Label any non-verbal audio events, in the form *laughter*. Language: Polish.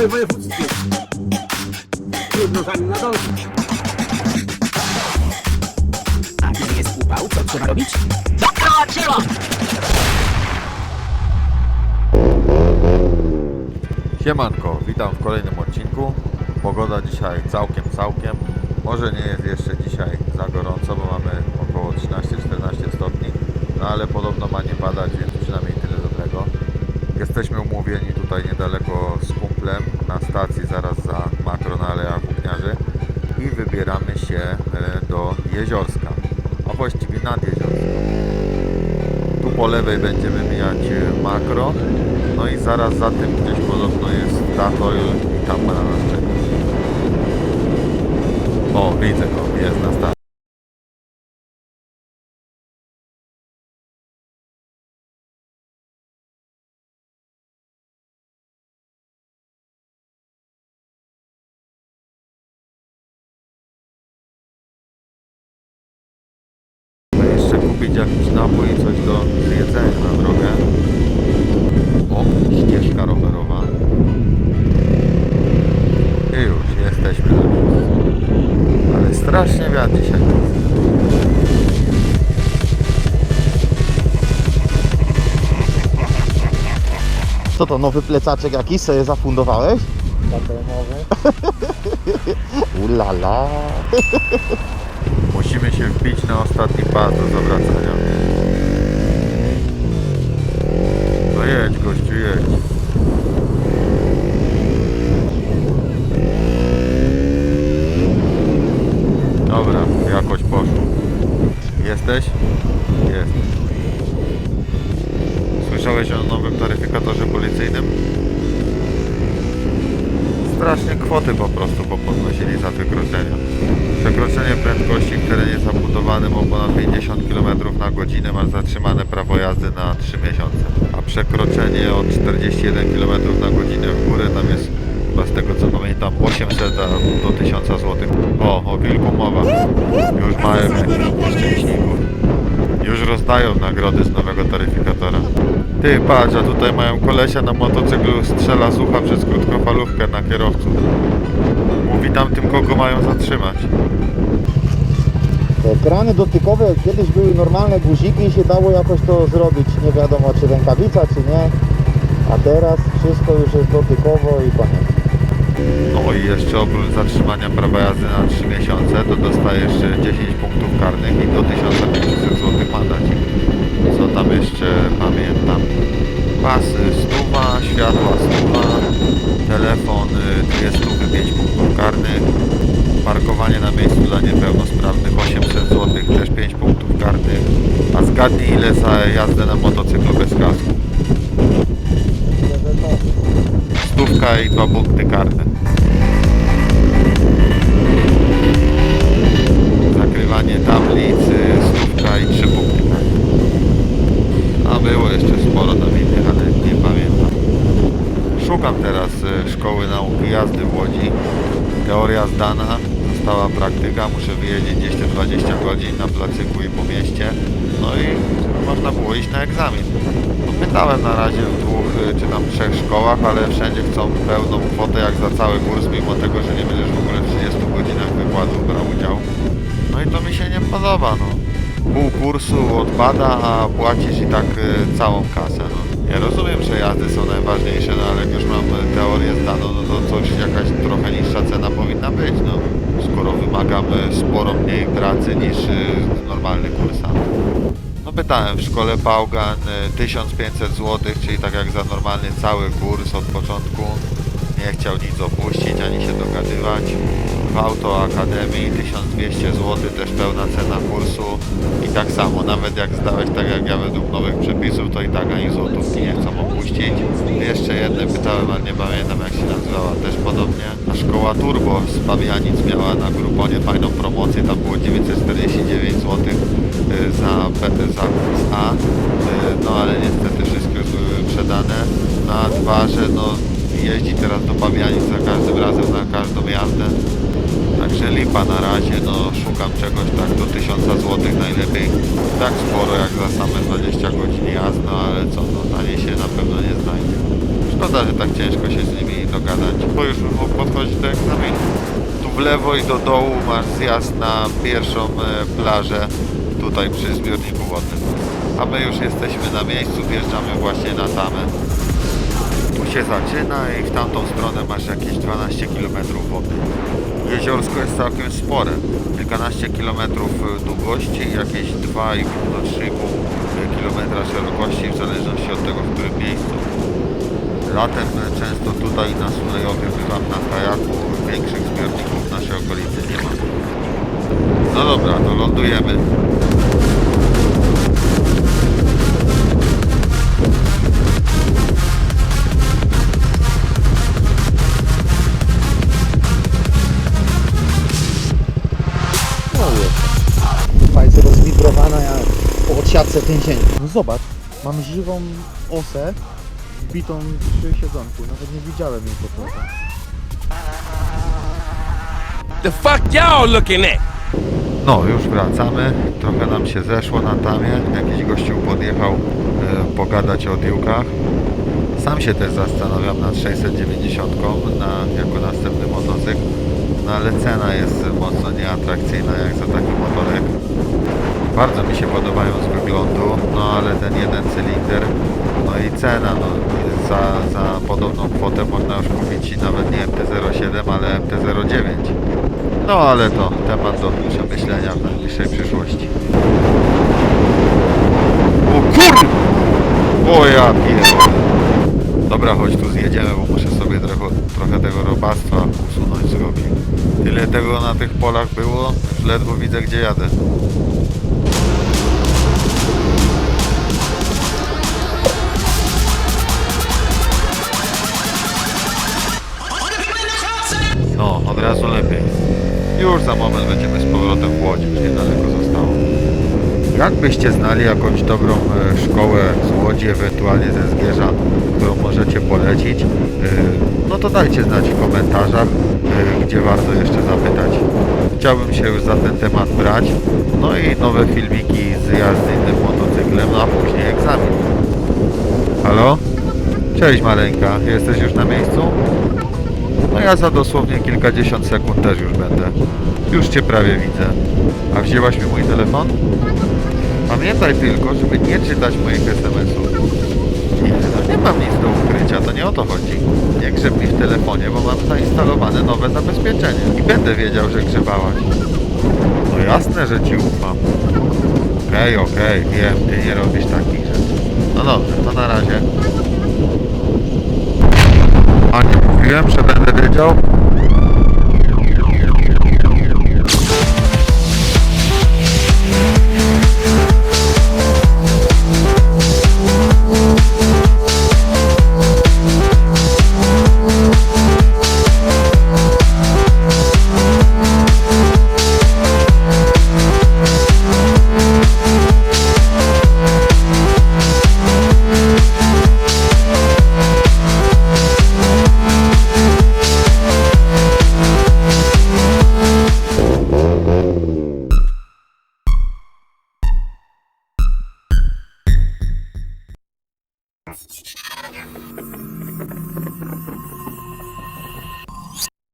całym województwie. Trudno za nim nadążyć. A gdy jest upał, co trzeba robić? Siemanko, witam w kolejnym odcinku. Pogoda dzisiaj całkiem, całkiem. Może nie jest jeszcze dzisiaj za gorąco, bo mamy około 13-14 stopni, no ale podobno ma nie padać, więc przynajmniej. Jesteśmy umówieni tutaj niedaleko z kumplem na stacji zaraz za makro na Włókniarzy i wybieramy się e, do Jeziorska, a właściwie nad Jeziorsko. Tu po lewej będziemy mijać e, makro, no i zaraz za tym gdzieś podobno jest Statoil i tam na nas czeka. O, widzę go, jest na stacji. Kupić jakiś napój i coś do zjedzenia na drogę. O, ścieżka rowerowa. I już jesteśmy na miejscu. Ale strasznie wiatr dzisiaj. Co to, nowy plecaczek jakiś sobie zafundowałeś? *laughs* Ulala. Musimy się wbić na ostatni pas do zawracania. No jedź, gościu, jedź. Po prostu popodnosili za wykroczenia. Przekroczenie prędkości w terenie zabudowanym o ponad 50 km na godzinę masz zatrzymane prawo jazdy na 3 miesiące. A przekroczenie od 41 km na godzinę w górę tam jest chyba z tego co pamiętam 800 a do 1000 zł. O, o wilku mowa. Już mają jakichś. Już rozdają nagrody z nowego taryfikatora. Ty, patrz, a tutaj mają kolesia na motocyklu strzela z ucha przez krótkofalówkę na kierowców. Mówi tam tym, kogo mają zatrzymać. Te ekrany dotykowe kiedyś były normalne guziki i się dało jakoś to zrobić. Nie wiadomo czy rękawica, czy nie. A teraz wszystko już jest dotykowo i koniec. No i jeszcze oprócz zatrzymania prawa jazdy na 3 miesiące, to dostaje jeszcze 10 punktów karnych i do 1500 zł mandat. Co tam jeszcze pamiętam? Pasy stuwa, światła stuwa, telefon y, dwie stówy, 5 punktów karnych, parkowanie na miejscu dla niepełnosprawnych 800 zł, też 5 punktów karnych, a zgadnij ile za jazdę na motocyklu bez kasku. Stówka i dwa punkty karne. Zakrywanie tablicy, stówka i trzy punkty karne. A było jeszcze sporo tam innych, ale nie pamiętam. Szukam teraz e, szkoły nauki jazdy w Łodzi. Teoria zdana, została praktyka, muszę wyjeździć gdzieś te 20 godzin na placyku i po mieście. No i można było iść na egzamin. Pytałem na razie w dwóch y, czy tam trzech szkołach, ale wszędzie chcą pełną kwotę jak za cały kurs, mimo tego, że nie będziesz w ogóle w 30 godzinach wykładu brał udział. No i to mi się nie podoba, no. Pół kursu odpada, a płacisz i tak y, całą kasę, no. Ja rozumiem, że jazdy są najważniejsze, no ale jak już mam y, teorię zdaną, no to coś jakaś trochę niższa cena mniej pracy niż y, normalny kursant. No pytałem w szkole Pałgan y, 1500 zł, czyli tak jak za normalny cały kurs od początku. Nie chciał nic opuścić ani się dogadywać. W Auto Akademii 1200 zł, też pełna cena kursu. I tak samo, nawet jak zdałeś tak jak ja według nowych przepisów, to i tak ani złotówki nie chcą opuścić. Jeszcze jedne pytałem, ale nie pamiętam jak się nazywała, też podobnie. A szkoła Turbo z Pawianic miała na Gruponie fajną promocję, tam było 949 zł za, P- za kurs A, y, no ale niestety wszystkie już były sprzedane. No a dwa, że no jeździ teraz do Pawianic za każdym razem na każdą jazdę. Także lipa na razie, no szukam czegoś tak do 1000 zł najlepiej. Tak sporo jak za same 20 godzin jazdy, no ale co, no taniej się na pewno nie znajdzie. Szkoda, że tak ciężko się z nimi dogadać. Bo już bym mógł podchodzić do egzaminu. Tu w lewo i do dołu masz zjazd na pierwszą e, plażę tutaj przy zbiorniku wodnym. A my już jesteśmy na miejscu, wjeżdżamy właśnie na tamę. Tu się zaczyna i w tamtą stronę masz jakieś 12 km wody. Jeziorsko jest całkiem spore. Kilkanaście kilometrów e, długości jakieś 2,5 do 3,5 km szerokości w zależności od tego, w którym miejscu. Latem e, często tutaj na Sulejowie bywam na kajaku. Większych zbiorników w naszej okolicy nie ma. No dobra, to lądujemy. 150. No zobacz, mam żywą osę wbitą przy siedzonku. Nawet nie widziałem jej po prostu. The fuck y'all looking at? No, już wracamy. Trochę nam się zeszło na tamie. Jakiś gościu podjechał e, pogadać o diłkach. Sam się też zastanawiam nad 690 na, jako następny motocykl. No ale cena jest mocno nieatrakcyjna jak za taki motorek. Bardzo mi się podobają z wyglądu, no ale ten jeden cylinder, no i cena, no za, za podobną kwotę można już kupić nawet nie MT-07, ale MT-09. No ale to temat do przemyślenia w najbliższej przyszłości. O kur... O ja pierdolę. Dobra, chodź tu zjedziemy, bo muszę sobie trochę, trochę tego robactwa usunąć z drogi. Tyle tego na tych polach było, już ledwo widzę gdzie jadę. Od razu lepiej. Już za moment będziemy z powrotem w Łodzi, już niedaleko zostało. Jakbyście znali jakąś dobrą e, szkołę z Łodzi, ewentualnie ze Zgierza, którą możecie polecić, e, no to dajcie znać w komentarzach, e, gdzie warto jeszcze zapytać. Chciałbym się już za ten temat brać, no i nowe filmiki z jazdy innym motocyklem, a później egzamin. Halo? Cześć maleńka, jesteś już na miejscu? No ja za dosłownie kilkadziesiąt sekund też już będę. Już Cię prawie widzę. A wzięłaś mi mój telefon? Pamiętaj tylko, żeby nie czytać moich SMS-ów. Nie, no nie mam nic do ukrycia, to nie o to chodzi. Nie grzeb mi w telefonie, bo mam zainstalowane nowe zabezpieczenie. I będę wiedział, że grzebałaś. No jasne, że Ci ufam. Okej, okej, wiem, Ty nie robisz takich rzeczy. No dobrze, to na razie. A